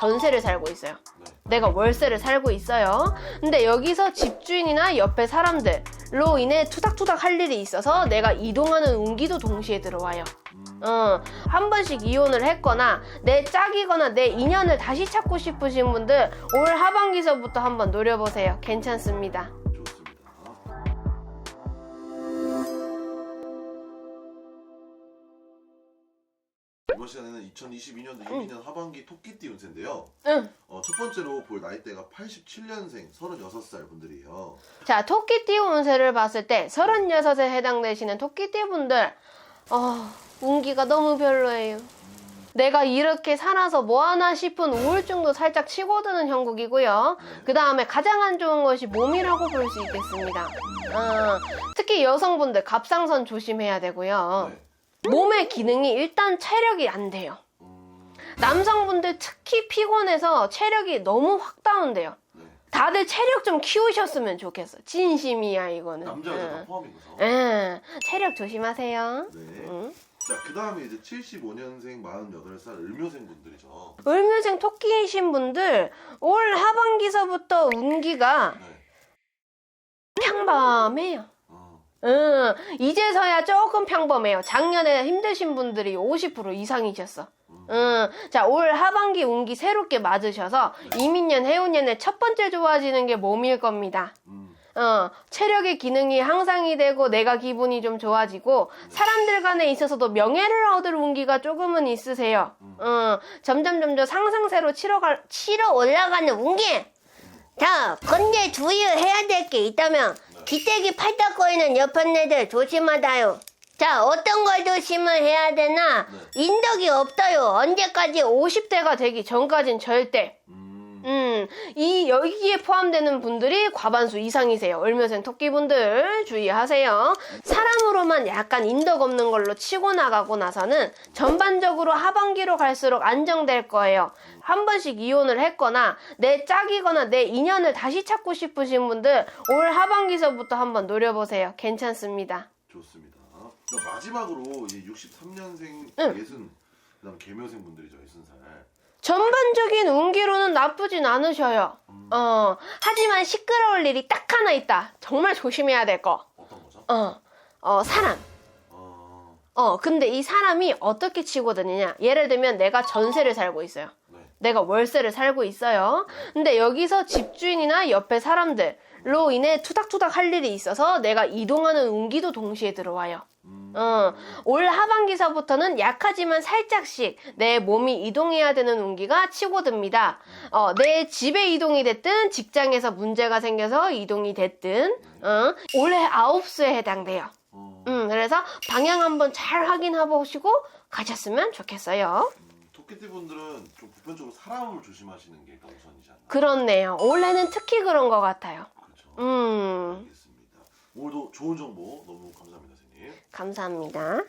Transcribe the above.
전세를 살고 있어요. 네. 내가 월세를 살고 있어요. 근데 여기서 집주인이나 옆에 사람들로 인해 투닥투닥 할 일이 있어서 내가 이동하는 운기도 동시에 들어와요. 음, 어, 한 번씩 이혼을 했거나 내 짝이거나 내 인연을 다시 찾고 싶으신 분들 올 하반기서부터 한번 노려보세요. 괜찮습니다. 이번 시간에는 2022년도 6년 하반기 토끼띠 운세인데요. 응. 어, 첫 번째로 볼 나이대가 87년생 36살 분들이에요. 자, 토끼띠 운세를 봤을 때 36에 해당되시는 토끼띠 분들, 어, 운기가 너무 별로예요. 내가 이렇게 살아서 뭐하나 싶은 우울증도 살짝 치고드는 형국이고요. 그 다음에 가장 안 좋은 것이 몸이라고 볼 수 있겠습니다. 어, 특히 여성분들 갑상선 조심해야 되고요. 네. 몸의 기능이 일단 체력이 안 돼요. 음, 남성분들 특히 피곤해서 체력이 너무 확 다운돼요. 네. 다들 체력 좀 키우셨으면 좋겠어. 진심이야 이거는. 남자 여자 다 응. 거죠. 응. 체력 조심하세요. 네. 응. 자, 그 다음에 이제 75년생 48살 을묘생 분들이죠. 을묘생 토끼이신 분들 올 하반기서부터 운기가 네. 평범해요. 어, 응. 이제서야 조금 평범해요. 작년에 힘드신 분들이 50% 이상이셨어. 음, 응. 자, 올 하반기 운기 새롭게 맞으셔서 이민년, 해운년에 첫 번째 좋아지는 게 몸일 겁니다. 음, 어, 체력의 기능이 향상이 되고 내가 기분이 좀 좋아지고 사람들 간에 있어서도 명예를 얻을 운기가 조금은 있으세요. 어, 점점 점점 상승세로 치러갈, 치러 올라가는 운기. 자, 근데 주의해야 될 게 있다면 기대기 팔딱거리는 옆에 애들 조심하다요. 자, 어떤 걸 조심을 해야 되나? 네. 인덕이 없어요. 언제까지 50대가 되기 전까진 절대. 음, 음, 이 여기에 포함되는 분들이 과반수 이상이세요. 얼묘생 토끼분들 주의하세요. 사람으로만 약간 인덕 없는 걸로 치고 나가고 나서는 전반적으로 하반기로 갈수록 안정될 거예요. 한 번씩 이혼을 했거나 내 짝이거나 내 인연을 다시 찾고 싶으신 분들 올 하반기서부터 한번 노려보세요. 괜찮습니다. 좋습니다. 마지막으로 이 63년생 응. 예순, 그다음 개묘생 분들이죠. 예순 살. 전반적인 운기로는 나쁘진 않으셔요. 어, 하지만 시끄러울 일이 딱 하나 있다. 정말 조심해야 될 거. 어떤 거죠? 어, 어, 사람. 어, 어, 근데 이 사람이 어떻게 치고 다니냐? 예를 들면 내가 전세를 살고 있어요. 네. 내가 월세를 살고 있어요. 근데 여기서 집주인이나 옆에 사람들로 인해 투닥투닥 할 일이 있어서 내가 이동하는 운기도 동시에 들어와요. 음, 어, 올 하반기서부터는 약하지만 살짝씩 내 몸이 이동해야 되는 운기가 치고듭니다. 어, 내 집에 이동이 됐든 직장에서 문제가 생겨서 이동이 됐든 어, 올해 아홉 수에 해당돼요. 어, 음, 그래서 방향 한번 잘 확인해 보시고 가셨으면 좋겠어요. 음, 토끼띠 분들은 좀 보편적으로 사람을 조심하시는 게 일단 우선이지 않나. 그렇네요. 올해는 특히 그런 것 같아요. 그렇죠. 음, 알겠습니다. 오늘도 좋은 정보 너무 감사합니다, 선생님. 감사합니다.